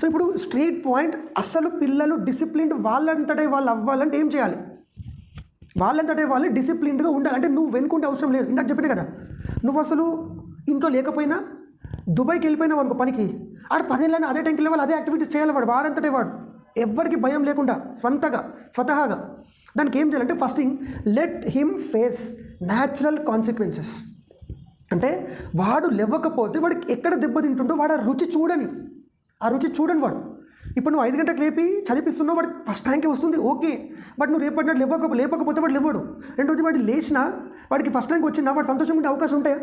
So ఇప్పుడు street point అసలు పిల్లలు డిసిప్లిన్డ్ వాళ్ళంతటే వాళ్ళు అవ్వాలంటే ఏం చేయాలి? వాళ్ళంతటే వాళ్ళు డిసిప్లిన్డ్గా ఉండాలి. అంటే నువ్వు వెనుకుంటే అవసరం లేదు. ఇందాక చెప్పిన కదా నువ్వు అసలు ఇంట్లో లేకపోయినా దుబాయ్కి వెళ్ళిపోయినావు అనుకో పనికి ఆడ పదేళ్ళైనా అదే టైంకి వెళ్ళి అదే యాక్టివిటీస్ చేయాలి వాడు వాడంతటే వాడు. ఎవ్వరికి భయం లేకుండా స్వంతగా స్వతహాగా. దానికి ఏం చేయాలంటే first thing let him face natural consequences. అంటే వాడు లేవకపోతే వాడికి ఎక్కడ దెబ్బతింటుండో వాడు రుచి చూడని. ఆ రుచి చూడని వాడు. ఇప్పుడు నువ్వు ఐదు గంటలకు లేపి చదివిస్తున్నావు వాడు ఫస్ట్ ర్యాంకే వస్తుంది ఓకే. బట్ నువ్వు రేపటి నాడు లేవక లేపకపోతే వాడు లేవాడు. రెండోది వాడు లేచినా వాడికి ఫస్ట్ ర్యాంక్ వచ్చినా వాడు సంతోషం ఉండే అవకాశం ఉంటాయా?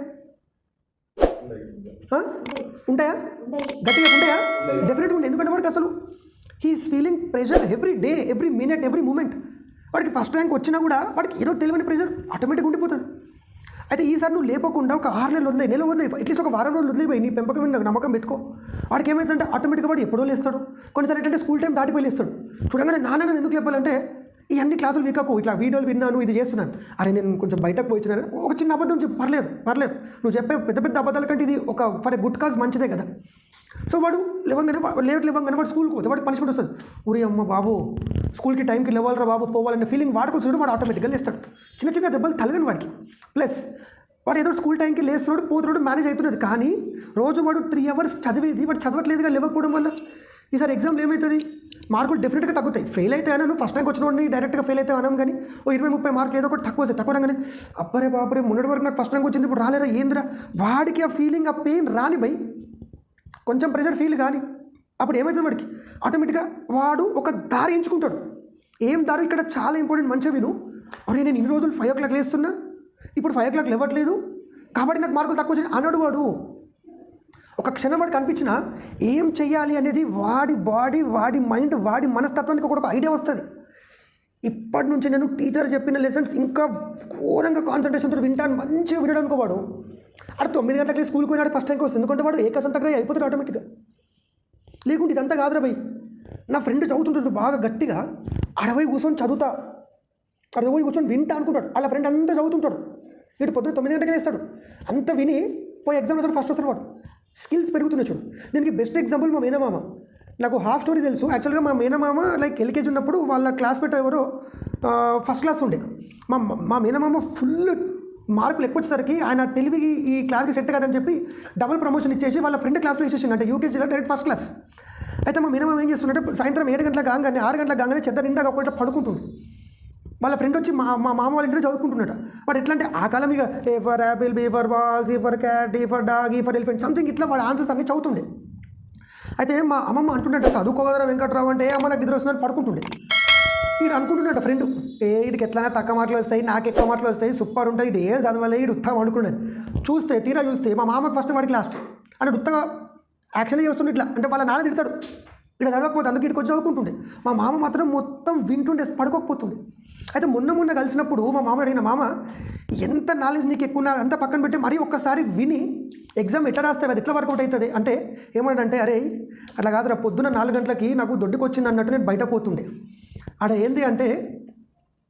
ఉంటాయా. గట్టిగా ఉంటాయా? డెఫినెట్గా ఉంటాయి. ఎందుకంటే వాడికి అసలు he's feeling pressure every day every minute every moment వాడికి ఫస్ట్ ర్యాంక్ వచ్చినా కూడా వాడికి ఏదో తెలియని ప్రెషర్ ఆటోమేటిక్గా ఉండిపోతుంది. అయితే ఈసారి నువ్వు లేపకుండా ఒక ఆరు నెలలు వదిలే నెల వదిలే అట్లీస్ట్ ఒక వారం రోజులు వదిలేపోయి నీ పెంపకం మీద నమ్మకం పెట్టుకో. వాడికి ఏమైందంటే ఆటోమేటిక్గా వాడు ఎప్పుడో లేస్తాడు. కొన్నిసార్లు ఏంటంటే స్కూల్ టైం దాటిపోయి లేస్తాడు. చూడగానే నాన్న నేను ఎందుకు లేపాలంటే ఈ అన్ని క్లాసులు వీకకు. ఇట్లా వీడియోలు విన్నాను ఇది చేస్తున్నాను. అరే నేను కొంచెం బయటకు పోయినాను ఒక చిన్న అబద్ధం చెప్పు. పర్లేదు పర్లేదు. నువ్వు చెప్పే పెద్ద పెద్ద అబద్ధాల కంటే ఇది ఒక ఫర్ గుడ్ కాజ్ మంచిదే కదా. సో వాడు లేవంగానే లేట్ లేవంగానే వాడు స్కూల్కి పోతే వాడికి పనిష్మెంట్ వస్తుంది. ఊరి అమ్మ బాబు స్కూల్కి టైంకి లేవాలరా బాబు పోవాలనే ఫీలింగ్ వాడుకు వాడు ఆటోమేటిక్గా లేస్తాడు. చిన్న చిన్న దెబ్బలు తలగని వాడికి. ప్లస్ వాడు ఏదో స్కూల్ టైంకి లేస్తున్నాడు పోతున్నాడు మేనేజ్ అవుతున్నది కానీ రోజు వాడు త్రీ అవర్స్ చదివేది వాడు చదవట్లేదుగా లేవకపోవడం వల్ల. ఈసారి ఎగ్జామ్లో ఏమవుతుంది మార్కులు డెఫినెట్గా తగ్గుతాయి. ఫెయిల్ అయితే అన్నాను ఫస్ట్ ర్యాంక్ వచ్చిన వాడిని డైరెక్ట్గా ఫెయిల్ అయితే అన్నాం కానీ ఓ ఇరవై ముప్పై మార్కులు ఏదో ఒకటి తక్కువ వస్తాయి తక్కువ కానీ అబ్బరే బాబరే మొన్నటి వరకు నాకు ఫస్ట్ ర్యాంక్ వచ్చింది ఇప్పుడు రాలేరా ఏందిరా? వాడికి ఆ ఫీలింగ్ ఆ పెయిన్ రాని భయ్. కొంచెం ప్రెషర్ ఫీల్ కానీ అప్పుడు ఏమవుతుంది వాడికి? ఆటోమేటిక్గా వాడు ఒక దారి ఎంచుకుంటాడు. ఏం దారి? ఇక్కడ చాలా ఇంపార్టెంట్ మంచిగా విను. అరే నేను ఇన్ని రోజులు ఫైవ్ ఓ క్లాక్ లేస్తున్నా ఇప్పుడు ఫైవ్ ఓ క్లాక్ లేవట్లేదు. కాబట్టి నాకు మార్కులు తక్కువ వచ్చాయి అన్నాడు వాడు. ఒక క్షణం వాడికి కనిపించిన ఏం చేయాలి అనేది వాడి బాడీ వాడి మైండ్ వాడి మనస్తత్వానికి ఒక ఐడియా వస్తుంది. ఇప్పటి నుంచి నేను టీచర్ చెప్పిన లెసన్స్ ఇంకా ఘోరంగా కాన్సన్ట్రేషన్తో వింటాను. మంచిగా వినడానికి వాడు. అటు తొమ్మిది గంటలకి స్కూల్కి పోయినాడు ఫస్ట్ టైంకి వస్తుంది ఎందుకంటే వాడు ఏకసంతగ్రహ అయిపోతాడు ఆటోమేటిక్గా లేకుంటే ఇదంతా కాదురా భయ్. నా ఫ్రెండ్ చదువుతుంటాడు బాగా గట్టిగా. అడవై కూర్చొని చదువుతా. అక్కడ కూర్చొని వింటా అనుకుంటాడు. వాళ్ళ ఫ్రెండ్ అంతా చదువుతుంటాడు. వీడు పొద్దున తొమ్మిది గంటలకి ఇస్తాడు అంత విని పోయి ఎగ్జామ్ వస్తాడు ఫస్ట్ వస్తాడు వాడు. స్కిల్స్ పెరుగుతున్నాయి చూడు. దీనికి బెస్ట్ ఎగ్జాంపుల్ మా మేనమామ. నాకు హాఫ్ స్టోరీ తెలుసు. యాక్చువల్గా మా మేనమామ లైక్ ఎల్కేజీ ఉన్నప్పుడు వాళ్ళ క్లాస్మేట్ ఎవరో ఫస్ట్ క్లాస్ ఉండేది మా మా మేనమామ ఫుల్ మార్కులు ఎక్కువ వచ్చేసరికి ఆయన తెలివికి ఈ క్లాస్కి సెట్ కాదని చెప్పి డబుల్ ప్రమోషన్ ఇచ్చేసి వాళ్ళ ఫ్రెండ్ క్లాస్లో వేసేసింది అంటే యూకేజీలో డైరెక్ట్ ఫస్ట్ క్లాస్ అయితే మా మినిమం ఏం చేస్తుందంటే సాయంత్రం ఏడు గంటల కాగానే ఆరు గంటల కాగానే చెద్ద నిండా ఒకటి పడుకుంటుంది వాళ్ళ ఫ్రెండ్ వచ్చి మా మా మామ వాళ్ళ ఇంట్లో చదువుకుంటున్నాడు. వాడు ఎట్లా అంటే ఆ కాలం ఇక A for apple B for balls E for cat E for dog E for elephant something ఇట్లా వాడు ఆన్సర్స్ అన్ని చదువుతుండే. అయితే మా అమ్మమ్మ అంటుండట చదువుకోగలరా వెంకట్రావు అంటే అమ్మ నాకు నిద్ర వస్తుందని పడుకుంటుండే. వీడు అనుకుంటున్నాడు ఫ్రెండ్ ఏ ఇడికి ఎట్లైనా తక్కువ మాటలు వస్తాయి నాకు ఎక్కువ మాటలు వస్తాయి సూపర్ ఉంటాయి ఇది ఏం చదవలే ఇడు ఉత్తగా అనుకున్నాడు. చూస్తే తీరా చూస్తే మా మామకు ఫస్ట్ వాడికి లాస్ట్ అంటే ఉత్తగా యాక్షన్ చేస్తుండే ఇట్లా. అంటే వాళ్ళ నాన్న తిడతాడు. ఇక్కడ చదవకపోతే అందుకు ఇక్కడికి వచ్చి చదువుకుంటుండే. మా మామ మాత్రం మొత్తం వింటుండే పడుకోకపోతుండే. అయితే మొన్న మొన్న కలిసినప్పుడు మా మామ అడిగిన మామ ఎంత నాలెడ్జ్ నీకు ఎక్కువ అంత పక్కన పెట్టి మరీ ఒక్కసారి విని ఎగ్జామ్ ఎట్లా రాస్తే అది ఎట్లా వర్కౌట్ అవుతుంది? అంటే ఏమంటే అరే అట్లా కాదురా పొద్దున్న నాలుగు గంటలకి నాకు దొడ్డుకు వచ్చింది అన్నట్టు నేను బయట పోతుండే. ఆడ ఏంది అంటే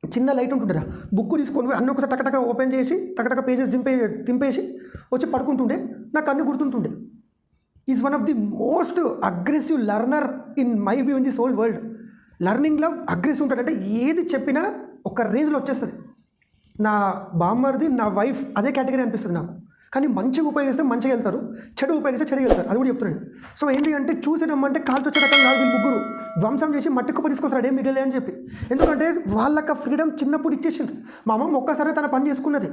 చిన్న లైట్ ఉంటుండేరా. బుక్ తీసుకొని అన్ని ఒకసారి టకటక ఓపెన్ చేసి టకటక పేజెస్ దింపే దింపేసి వచ్చి పడుకుంటుండే. నాకు అన్ని గుర్తుంటుండే. Is one of the most aggressive learner in my view in this whole world లర్నింగ్లో aggressive ఉంటాడు. అంటే ఏది చెప్పినా ఒక రేంజ్లో వచ్చేస్తుంది. నా బామ్మర్ది నా వైఫ్ అదే కేటగిరీ అనిపిస్తుంది నాకు. కానీ మంచిగా ఉపయోగిస్తే మంచిగా వెళ్తారు. చెడు ఉపయోగిస్తే చెడు వెళ్తారు. అది కూడా చెప్తున్నాను సో ఏంటి అంటే చూసేటమ్మంటే కాల్చి వచ్చే రకం కాదు వీళ్ళు ముగ్గురు. ధ్వంసం చేసి మట్టి కుప్ప తీసుకొస్తారు ఏం మిగిలే అని చెప్పి. ఎందుకంటే వాళ్ళకి ఫ్రీడమ్ చిన్నప్పుడు ఇచ్చేసింది మా అమ్మమ్మ ఒక్కసారి తన పని చేసుకున్నది.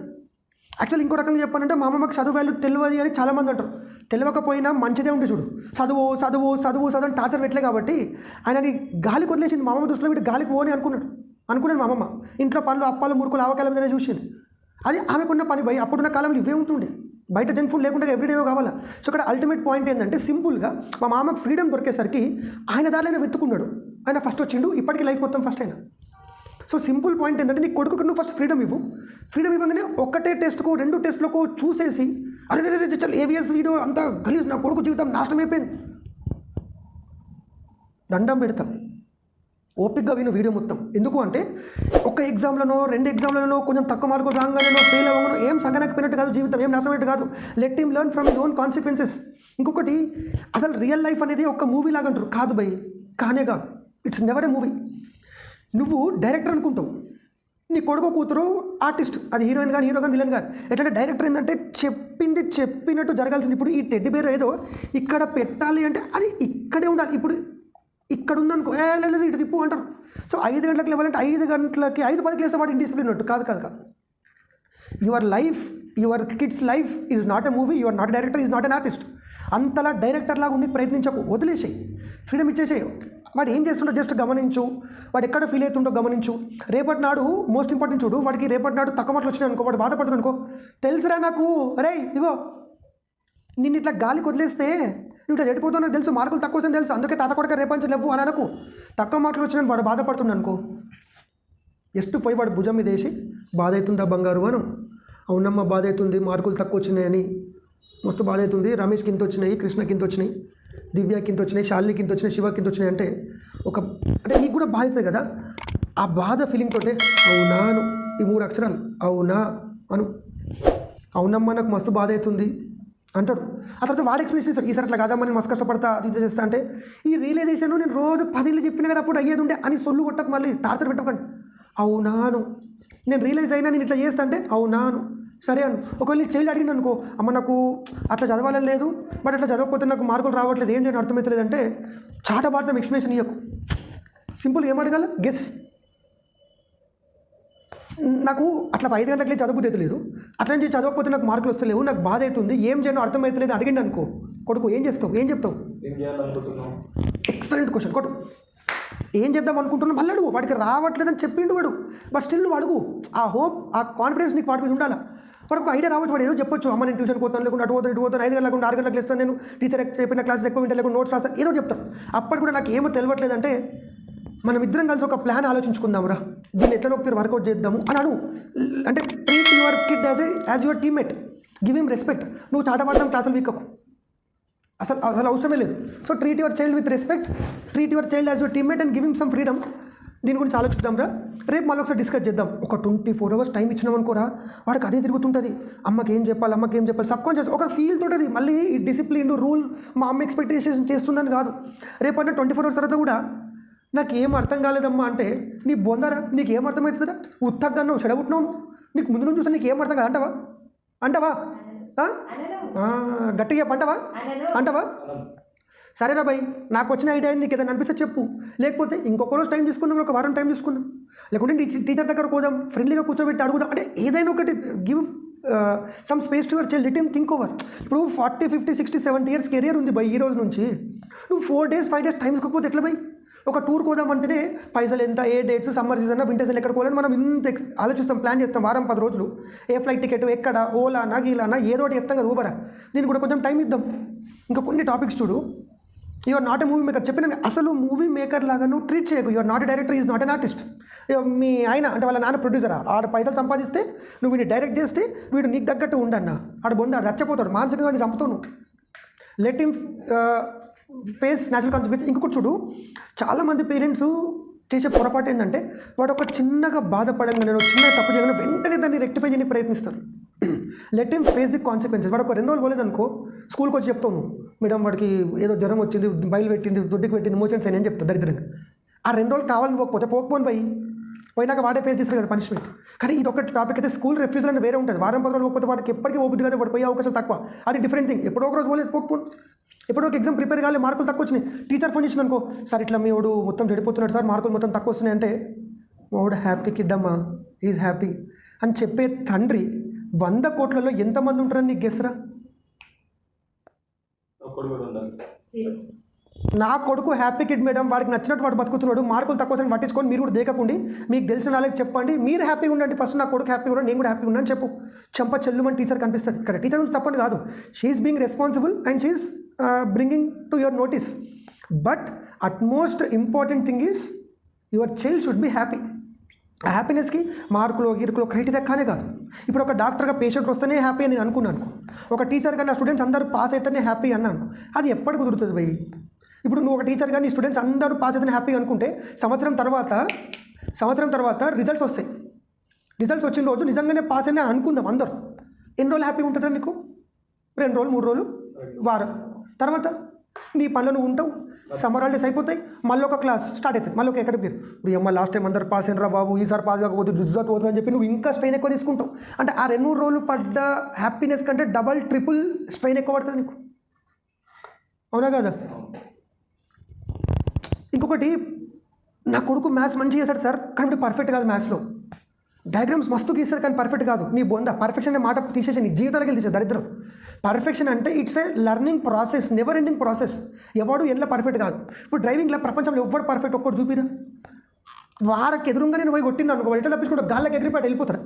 యాక్చువల్ ఇంకో రకంగా చెప్పాలంటే మా అమ్మమ్మకి చదువు వాల్యూ తెలియదు అని చాలామంది అంటారు. తెలియకపోయినా మంచిదే ఉండి చూడు. చదువు చదువు చదువు చదువు అని టార్చర్ పెట్టలే కాబట్టి ఆయనకి గాలికి వదిలేసింది మా అమ్మ దృష్టిలో వీటి గాలికి పోని అనుకున్నాడు. అనుకునేది మా అమ్మమ్మ. ఇంట్లో పనులు అప్పాలు మురుకులు ఆవకాలం మీద చూసింది. అది ఆమెకున్న పని భయ. అప్పుడున్న కాలంలో ఇవే ఉంటుండే. బయట జంక్ ఫుడ్ లేకుండా ఎవ్రీడేదో కావాలా. సో ఇక్కడ అల్టిమేట్ పాయింట్ ఏంటంటే సింపుల్గా మా మామకు ఫ్రీడమ్ దొరికేసరికి ఆయన దారిలో వెతుకున్నాడు ఆయన ఫస్ట్ వచ్చిండు. ఇప్పటికీ లైఫ్ మొత్తం ఫస్ట్ అయినా సో సింపుల్ పాయింట్ ఏంటంటే నీ కొడుకు నువ్వు ఫస్ట్ ఫ్రీడమ్ ఇవ్వు. ఫ్రీడమ్ ఇవ్వగానే ఒక్కటే టెస్ట్కు రెండు టెస్ట్లకు చూసేసి అరే రే, చల్ ఏవిఎస్ వీడియో అంతా గలీజ్ నా కొడుకు జీవితం నాశనం అయిపోయింది. దండం పెడతాం. ఓపిక్గా విను వీడియో మొత్తం. ఎందుకు అంటే ఒక ఎగ్జామ్లోనో రెండు ఎగ్జామ్లలోనో కొంచెం తక్కువ మార్కులు రాగానేనో ఫెయిల్ అవ్వను ఏం సంగనకపోయినట్టు కాదు జీవితం ఏం నష్టమైనట్టు కాదు. Let him learn from his own consequences ఇంకొకటి అసలు రియల్ లైఫ్ అనేది ఒక మూవీ లాగా అంటారు. కాదు భయ్ కానే కాదు. ఇట్స్ నెవర్ ఎ మూవీ నువ్వు డైరెక్టర్ అనుకుంటావు. నీ కొడుకు కూతురు ఆర్టిస్ట్ అది హీరోయిన్ కానీ హీరో కానీ విలన్ కానీ ఎట్లంటే డైరెక్టర్ ఏంటంటే చెప్పింది చెప్పినట్టు జరగాల్సింది. ఇప్పుడు ఈ టెడ్డి పేరు ఏదో ఇక్కడ పెట్టాలి అంటే అది ఇక్కడే ఉండాలి. ఇప్పుడు ఇక్కడ ఉందనుకో ఏ లేదు ఇటు తిప్పు అంటారు. సో ఐదు గంటలకు లేవాలంటే ఐదు గంటలకి ఐదు పదికి లేస్తే వాడు ఇండిసిప్లిన్ ఉన్నట్టు. కాదు కాదు కాదు. Your life your kids life is not a movie your not director is not an artist అంతలా డైరెక్టర్ లాగా ఉండి ప్రయత్నించకు. వదిలేసేయి. ఫ్రీడమ్ ఇచ్చేసేయి. వాడు ఏం చేస్తుండో జస్ట్ గమనించు. వాడు ఎక్కడ ఫీల్ అవుతుండో గమనించు. రేపటి నాడు మోస్ట్ ఇంపార్టెంట్ చూడు వాడికి రేపటి నాడు తక్కువ మాటలు వచ్చినాయి అనుకో వాడు బాధపడుతున్నాడు అనుకో. తెలుసురా నాకు రే ఇగో. నిన్ను ఇట్లా గాలికి వదిలేస్తే నువ్వు ఇట్లా చెడిపోతున్నా తెలుసు మార్కులు తక్కువ వస్తాయని తెలుసు. అందుకే తాత కొడక రేపంచి లేవు అని అనకు. తక్కువ మాటలు వచ్చినాను వాడు బాధపడుతున్నాడు అనుకో. జస్ట్ పోయి వాడు భుజం మీద వేసి బాధ అవుతుందా బంగారు అను. అవునమ్మా బాధ అవుతుంది మార్కులు తక్కువ వచ్చినాయని. మస్తు బాధ అవుతుంది రమేష్ కింద వచ్చినాయి కృష్ణ కింద వచ్చినాయి. దివ్య కింద వచ్చినాయి శాలిని కింద వచ్చినాయి శివ కింద వచ్చినాయి అంటే ఒక అంటే నీకు కూడా బాధ కదా? ఆ బాధ ఫీలింగ్ తోటే అవునా అను? ఈ మూడు అక్షరాలు అవునా అను? అవునమ్మా నాకు మస్తు బాధ అవుతుంది అంటాడు. ఆ తర్వాత వాడు ఎక్స్ప్లెయిన్ చేస్తాడు ఈసారి అట్లా కాదమ్మా నేను మస్తు కష్టపడతా అది చేస్తా అంటే ఈ రియలైజేషన్ నేను రోజు పదిళ్ళు చెప్పిన కదా అప్పుడు అయ్యేది ఉండే అని సొల్లు కొట్టకు మళ్ళీ టార్చర్ పెట్టకండి. అవునాను నేను రియలైజ్ అయినా నేను ఇట్లా చేస్తా అంటే అవునాను సరే అను. ఒకవేళ నీ చైల్డ్ అడిగిన అనుకో అమ్మ నాకు అట్లా చదవాలని లేదు బట్ అట్లా చదవకపోతే నాకు మార్కులు రావట్లేదు ఏం చేయని అర్థమవుతలేదు అంటే చాట భారతం ఎక్స్ప్లెనేషన్ ఇవ్వకు సింపుల్ ఏం అడగాల? గెస్ నాకు అట్లా ఐదు గంటలకి చదువు తెలేదు అట్లా నుంచి చదవకపోతే నాకు మార్కులు వస్తలేవు నాకు బాధ అవుతుంది ఏం చేయను అర్థమవుతలేదు అడిగిండి అనుకో. కొడుకు ఏం చేస్తావు? ఏం చెప్తావు? ఎక్సలెంట్ క్వశ్చన్ కొట్టు. ఏం చేద్దాం అనుకుంటున్నా మళ్ళీ అడుగు. వాడికి రావట్లేదని చెప్పిండు వాడు. బట్ స్టిల్ నువ్వు అడుగు. ఆ హోప్ ఆ కాన్ఫిడెన్స్ నీకు వాడి మీద ఉండాలా? వాడికి ఒక ఐడియా రావచ్చు వాడు ఏదో చెప్పొచ్చు. అమ్మ నేను ట్యూషన్ పోతాను లేకుండా అటు పోతాను ఇటు పోతాను ఐదు గంటలకు ఆరు గంటలకు లేస్తాను నేను టీచర్ చెప్పిన క్లాస్ ఎక్కువ వింటే లేకుండా నోట్స్ రాస్తాను ఏదో చెప్తాను అప్పటి కూడా నాకు ఏమో తెలియట్లేదంటే మనం ఇద్దరం కలిసి ఒక ప్లాన్ ఆలోచించుకుందాం రా. దీన్ని ఎట్లా నొక్కి వర్కౌట్ చేద్దాము అని అడుగు. అంటే treat your kid as a as your teammate give him respect నువ్వు చాటపడతాం క్లాసులు వీకకు. అసలు అసలు అవసరమే లేదు. So treat your child with respect treat your child as your teammate and giving some freedom దీని గురించి ఆలోచిద్దాం రా రేపు మళ్ళీ ఒకసారి డిస్కస్ చేద్దాం. ఒక ట్వంటీ ఫోర్ అవర్స్ టైం ఇచ్చినాం అనుకోరా వాడికి అదే తిరుగుతుంటుంది. అమ్మకి ఏం చెప్పాలి అమ్మకి ఏం చెప్పాలి సబ్ కాన్షియస్ ఒక ఫీల్ తోటది మళ్ళీ ఈ డిసిప్లిన్ రూల్ మా అమ్మ ఎక్స్పెక్టేషన్స్ చేస్తుందని కాదు. రేపు అంటే ట్వంటీ ఫోర్ అవర్స్ తర్వాత కూడా నాకు ఏం అర్థం కాలేదమ్మా అంటే నీ బొందరా? నీకు ఏం అర్థమవుతుందా ఉత్తగ్గా నువ్వు చెడగొట్టినావు. నీకు ముందు నుంచి చూస్తే నీకు ఏం అర్థం కాదు. అంటావా? అంటావా? గట్టిగా చెప్పు, అంటావా? అంటావా? సరేనా భయ్ నాకు వచ్చిన ఐడియా నీకు ఏదైనా అనిపిస్తే చెప్పు. లేకపోతే ఇంకొక రోజు టైం తీసుకుందాం ఒక వారం టైం తీసుకుందాం. లేకుంటే టీచర్ టీచర్ దగ్గర పోదాం ఫ్రెండ్లీగా కూర్చోబెట్టి అడుగుదాం. అంటే ఏదైనా ఒకటి give some space to your child let think over ఇప్పుడు forty fifty sixty seventy years career ఉంది బై ఈ రోజు నుంచి. నువ్వు four days five days time తీసుకోకపోతే ఎట్లా బై? ఒక టూర్ పోదామంటేనే పైసలు ఎంత ఏ dates summer season winter season ఎక్కడ పోవాలని మనం ఇంత ఆలోచిస్తాం ప్లాన్ చేస్తాం వారం పది రోజులు. ఏ ఫ్లైట్ టికెట్ ఎక్కడ ఓలానా గీలానా ఏదో ఒకటి ఎత్తాం కదా ఊబరా దీనికి కూడా కొంచెం టైం ఇద్దాం. ఇంకా కొన్ని టాపిక్స్ చూడు. Your not a movie maker చెప్పిన అసలు మూవీ మేకర్ లాగా నువ్వు ట్రీట్ చేయకు. Your not a director is not an artist మీ ఆయన అంటే వాళ్ళ నాన్న ప్రొడ్యూసరా ఆడ పైసలు సంపాదిస్తే నువ్వు వీడిని డైరెక్ట్ చేస్తే వీడు నీకు తగ్గట్టు ఉండన్న. ఆడ బొంద ఆడ చచ్చిపోతాడు. మానసికంగా వాడిని చంపుతాను. Let him face natural consequence ఇంకొకటి చూడు. చాలామంది పేరెంట్స్ చేసే పొరపాటు ఏంటంటే వాడు ఒక చిన్నగా బాధపడంగా నేను చిన్న తప్పు చేయగానే వెంటనే దాన్ని రెక్టిఫై చేయడానికి ప్రయత్నిస్తారు. Let him face the consequences వాడు ఒక రెండు రోజులు పోలేదనుకో స్కూల్కి వచ్చి చెప్తావు నువ్వు. మేడం వాడికి ఏదో జ్వరం వచ్చింది బయలు పెట్టింది దొడ్డికి పెట్టింది మోషన్స్ అని చెప్తా దరిద్రంగా ఆ రెండు రోజులు కావాలని పోకపోతే పోకపోను పోయి. పోయినాక వాడే ఫేస్ చేస్తారు కదా పనిష్మెంట్ కానీ ఇది ఒక టాపిక్ అయితే స్కూల్ రిఫ్యూజల్ అని వేరే ఉంటుంది. వారం పది రోజులు పోకపోతే వాడికి ఎప్పటికీ ఓపుద్ది కదా వాడు పోయే అవకాశాలు తక్కువ. అది డిఫరెంట్ థింగ్ ఎప్పుడో ఒక రోజు పోలేదు పోకపోను. ఎప్పుడో ఒక ఎగ్జామ్ ప్రిపేర్ కాలే మార్కులు తక్కువ వచ్చినాయి. టీచర్ ఫోన్ చేసిన అనుకో సార్ ఇట్లా మీ వాడు మొత్తం చెడిపోతున్నాడు సార్ మార్కులు మొత్తం తక్కువ వస్తున్నాయి అంటే వాడు హ్యాపీ కిడ్ అమ్మా ఈజ్ హ్యాపీ అని చెప్పే తండ్రి వంద కోట్లలో ఎంతమంది ఉంటారని నీకు గెస్రా ఒక్కడు కూడా ఉండాలి. నా కొడుకు హ్యాపీ కిడ్ మేడం వాడికి నచ్చినట్టు వాడు బతుకుతున్నాడు. మార్కులు తక్కువ పట్టించుకొని మీరు కూడా దేకకుండి మీకు తెలిసిన నాలెడ్జ్ చెప్పండి. మీరు హ్యాపీగా ఉండండి. ఫస్ట్ నా కొడుకు హ్యాపీగా ఉన్నాడు నేను కూడా హ్యాపీగా ఉన్నాను చెప్పు. చెంప చెల్లుమని టీచర్ కనిపిస్తుంది. ఇక్కడ టీచర్ నుంచి తప్పని కాదు. She's being responsible and she's bringing to your notice but utmost important thing is your child should be happy హ్యాపీనెస్కి మార్కులు గిరుకులు క్రైటీరియా కానే కాదు. ఇప్పుడు ఒక డాక్టర్గా పేషెంట్ వస్తేనే హ్యాపీ అని నేను అనుకున్నాను అనుకో. ఒక టీచర్గా నా స్టూడెంట్స్ అందరూ పాస్ అయితేనే హ్యాపీ అన్నాను అనుకో. అది ఎప్పటి కుదురుతుంది భయ్? ఇప్పుడు నువ్వు ఒక టీచర్గా నీ స్టూడెంట్స్ అందరూ పాస్ అయితేనే హ్యాపీ అనుకుంటే సంవత్సరం తర్వాత సంవత్సరం తర్వాత రిజల్ట్స్ వస్తాయి. రిజల్ట్స్ వచ్చిన రోజు నిజంగానే పాస్ అని అనుకుందాం అందరూ. ఎన్ని రోజులు హ్యాపీ ఉంటుందా నీకు? రెండు రోజులు మూడు రోజులు వారం. తర్వాత నీ పనులు నువ్వు ఉంటావు. సమ్మర్ హాలిడేస్ అయిపోతాయి మళ్ళీ ఒక క్లాస్ స్టార్ట్ అవుతుంది. మళ్ళీ ఒక ఎక్కడికి పేరు ఇప్పుడు అమ్మ లాస్ట్ టైం అందరు పాస్ అయినరా బాబు? ఈసారి పాస్ కాకపోతే జుజ్జాత్ పోతుంది అని చెప్పి నువ్వు ఇంకా స్ట్రెయిన్ ఎక్కువ తీసుకుంటావు. అంటే ఆ రెండు మూడు రోజులు పడ్డ హ్యాపీనెస్ కంటే డబల్ ట్రిపుల్ స్ట్రెయిన్ ఎక్కువ పడుతుంది నీకు. అవునా కదా? ఇంకొకటి నా కొడుకు మ్యాథ్స్ మంచిగా చేశాడు సార్ కానీ పర్ఫెక్ట్ కాదు మ్యాథ్స్లో డయాగ్రామ్స్ మస్తు గీస్తారు కానీ పర్ఫెక్ట్ కాదు. నీ బొంద పర్ఫెక్షన్ అనే మాట తీసేసి నీ జీవితాలకి తీసే దరిద్రం. పర్ఫెక్షన్ అంటే it's a learning process never ending process ఎవడు ఎల్ల పర్ఫెక్ట్ కాదు. ఇప్పుడు డ్రైవింగ్లో ప్రపంచంలో ఎవడు పర్ఫెక్ట్ ఒక్కడు చూపిరా? వాడకి ఎదురుగా నేను పోయి కొట్టినా అనుకో ఎట్లా తప్పించుకుంటా గాల్లకి ఎగిరిపాటు వెళ్ళిపోతాడు.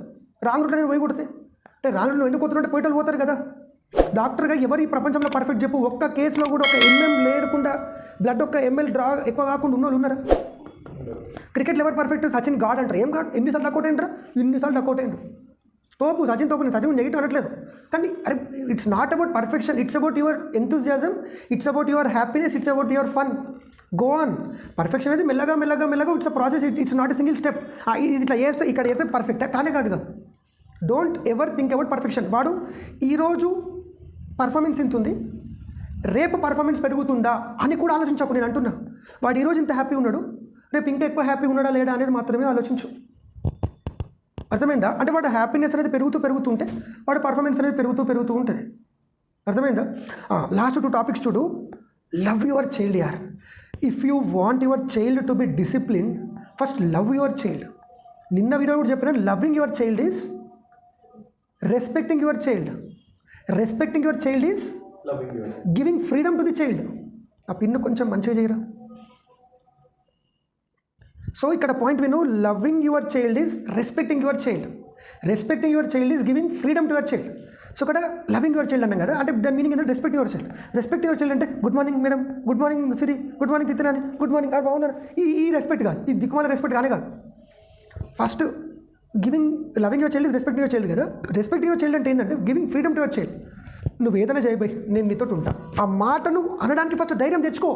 రాంగ్ రూట్లో నేను పోయి కొడితే. అంటే రాంగ్ రూట్లో ఎందుకు పోతున్నట్టు పోయిటలు పోతారు కదా. డాక్టర్గా ఎవరు ఈ ప్రపంచంలో పర్ఫెక్ట్ చెప్పు? ఒక్క కేసులో కూడా ఒక ఎంఎం లేకుండా బ్లడ్ ఒక్క ఎంఎల్ డ్రా ఎక్కువ కాకుండా ఉన్న వాళ్ళు ఉన్నారా క్రికెట్లో ఎవరు పర్ఫెక్ట్ సచిన్ గాడ్ అంటారు. ఏం గాడ్? ఎన్నిసార్లు డక్అట్ అయ్యింటారా ఇన్నిసార్లు డక్అట్ అయ్యిండు తోపు సచిన్ తోపు నేను సచిన్ నెగిటివ్ అనట్లేదు. కానీ అరే it's not about perfection it's about your enthusiasm it's about your happiness it's about your fun go on perfection అనేది మెల్లగా మెల్లగా మెల్లగా it's a process it it's not a single step ఇట్లా వేస్తే ఇక్కడ వేస్తే పర్ఫెక్ట్ కానే కాదుగా don't ever think about perfection వాడు ఈరోజు పర్ఫార్మెన్స్ ఇంత ఉంది? రేపు పర్ఫార్మెన్స్ పెరుగుతుందా అని కూడా ఆలోచించకు నేను అంటున్నా. వాడు ఈరోజు ఇంత హ్యాపీ ఉన్నాడు? రేపు ఇంకా ఎక్కువ హ్యాపీ ఉన్నాడా లేడా అనేది మాత్రమే ఆలోచించు. అర్థమైందా? అంటే వాడు హ్యాపీనెస్ అనేది పెరుగుతూ పెరుగుతుంటే వాడు పర్ఫార్మెన్స్ అనేది పెరుగుతూ పెరుగుతూ ఉంటుంది. అర్థమైందా? లాస్ట్ టూ టాపిక్స్ చూడు. లవ్ యువర్ చైల్డ్ యార్ if you want your child to be discipline first love your child నిన్న వీడియో కూడా చెప్పిన loving your child is respecting your child respecting your child is giving freedom to the child ఆ pin కొంచెం మంచిగా చేయరా? So ఇక్కడ point విను loving your child is respecting your child respecting your child is giving freedom to your child so ఇక్కడ loving your child అన్నాం కదా అంటే దాని మీనింగ్ ఏంటంటే respect your child respect your child అంటే good morning madam good morning Siri good morning తిత్తనాని good morning అది బాగున్నారు ఈ ఈ రెస్పెక్ట్ కాదు. ఈ దిక్కుమాల రెస్పెక్ట్ కానే కాదు. First giving loving your child respect your child కదా. రెస్పెక్ట్ యువర్ చైల్డ్ అంటే ఏంటంటే giving freedom to your child నువ్వు ఏదైనా చేయబోయి నేను నీతో ఉంటా. ఆ మాటను అనడానికి ఫస్ట్ ధైర్యం తెచ్చుకో.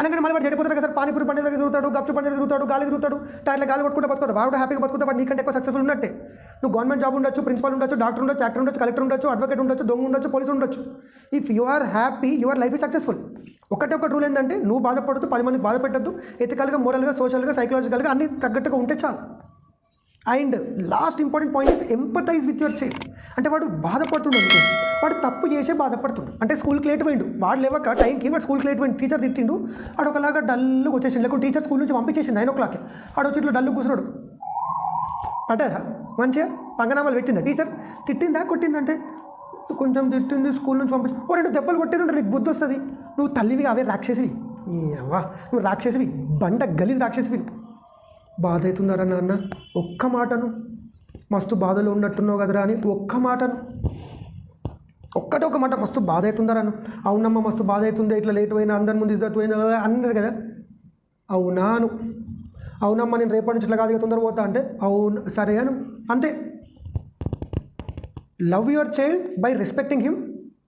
అనగానే మళ్ళీ వాడు చెడిపోతాడు కదా సార్. పానీపూరి పండుగ దగ్గర తిరుగుతాడు గప్చు పండుగ తిరుగుతాడు గాలి తిరుగుతాడు టైర్లో గాలి పట్టుకుంటే బతుకుతాడు. వాడు హ్యాపీగా బతుకుతా వాడు నీకంటే ఎక్కువ సక్సెస్ఫుల్ ఉన్నట్టే. నువ్వు గవర్నమెంట్ జాబ్ ఉండొచ్చు ప్రిన్సిపల్ ఉండొచ్చు డాక్టర్ ఉండొచ్చు యాక్టర్ ఉండొచ్చు కలెక్టర్ ఉండొచ్చు అడ్వకేట్ ఉండొచ్చు దొంగ ఉండొచ్చు పోలీసు ఉండొచ్చు. If you are happy your life is successful ఒకటే ఒక రూల్ ఏంటంటే నువ్వు బాధపడద్దు పది మందికి బాధ పెట్టద్దు. ఎథికల్గా మోరల్గా సోషల్గా సైకలాజికల్గా అన్ని తగ్గట్టుగా ఉంటే చాలు. And last important point is empathize with your child అంటే వాడు బాధపడుతుండు అనుకో. వాడు తప్పు చేసే బాధపడుతుండు. అంటే స్కూల్కి లేట్ పోయిండు. వాడు లేవక టైంకి వాడు స్కూల్కి లేట్ పోయిండు. టీచర్ తిట్టిండు. వాడు ఒకలాగా డల్గా వచ్చేసిండు. లేకుంటే టీచర్ స్కూల్ నుంచి పంపించేసింది నైన్ ఓ క్లాక్కి వాడు వచ్చి ఇట్లా డల్లు కూర్చున్నాడు. పడ్డదా? మంచిగా? పంగనామాలు పెట్టిందా? టీచర్ తిట్టిందా? కొట్టిందంటే కొంచెం తిట్టింది స్కూల్ నుంచి పంపించి ఓ రెండు దెబ్బలు కొట్టేది ఉంటే నీకు బుద్ధి వస్తుంది. నువ్వు తల్లివి అవే రాక్షసివి. అవ్వా నువ్వు రాక్షసివి. బండ గలీజ్ రాక్షసివి. బాధ అవుతుందరా నాన్న ఒక్క మాటను. మస్తు బాధలో ఉన్నట్టున్నావు కదరా అని. ఒక్క మాటను. ఒక్కటే ఒక మాట. మస్తు బాధ అవుతుందరా అవునమ్మ అవునమ్మా మస్తు బాధ అవుతుంది ఇట్లా లేట్ పోయినా అందరి ముందు ఇజ్జత్ పోయినా అన్నారు కదా. అవునాను అవునమ్మా నేను రేపటి నుంచి ఇట్లా కాదు తొందర పోతా అంటే అవును సరే అను. అంతే. Love your child by respecting him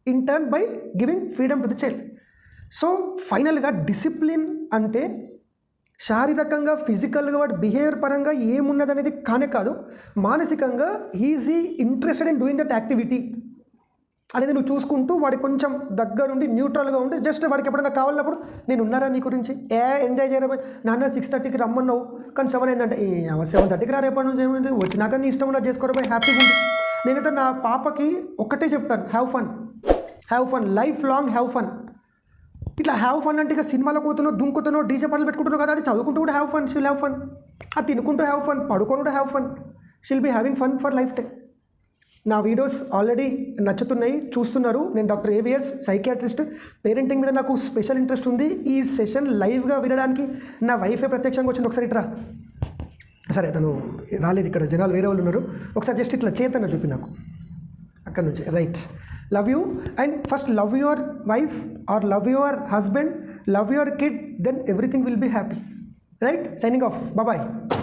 in turn by giving freedom to the child so ఫైనల్గా డిసిప్లిన్ అంటే శారీరకంగా ఫిజికల్గా వాడి బిహేవియర్ పరంగా ఏమున్నది అనేది కానే కాదు. మానసికంగా easy interested in doing that activity అనేది నువ్వు చూసుకుంటూ వాడి కొంచెం దగ్గరుండి న్యూట్రల్గా ఉండి జస్ట్ వాడికి ఎప్పుడైనా కావాలన్నప్పుడు నేను ఉన్నారా నీ గురించి? ఏ ఎంజాయ్ చేయరా నాన్న సిక్స్ థర్టీకి రమ్మన్నావు. కానీ సెవెన్ ఏంటంటే సెవెన్ థర్టీకి రా రేపటి నుంచి ఏమైంది? వచ్చినాక నీ ఇష్టం ఉన్నది చేసుకోరా హ్యాపీగా ఉంది నేనైతే నా పాపకి ఒక్కటే చెప్తాను have fun have fun life long have fun ఇట్లా హ్యావ్ ఫన్ అంటే ఇక సినిమాలో పోతున్నావు దుంకుతున్నావు డీజే పాటలు పెట్టుకుంటున్నావు కదా అది చదువుకుంటూ కూడా have fun shall have fun అది తినుకుంటూ హ్యావ్ ఫన్ పడుకొని కూడా have fun shall be having fun for life time. నా వీడియోస్ ఆల్రెడీ నచ్చుతున్నాయి చూస్తున్నారు. నేను డాక్టర్ ఏవిఎస్ సైకియాట్రిస్ట్ పేరెంటింగ్ మీద నాకు స్పెషల్ ఇంట్రెస్ట్ ఉంది. ఈ సెషన్ లైవ్గా వినడానికి నా వైఫే ప్రత్యక్షంగా వచ్చింది. ఒకసారి ఇట్రా. సరే తను రాలేదు ఇక్కడ. జనాలు వేరే వాళ్ళు ఉన్నారు. ఒకసారి జస్ట్ ఇట్లా చేతన చూపి నాకు. అక్కడ నుంచి right love you. And first love your wife or love your husband love your kid then everything will be happy. Right? Signing off. Bye bye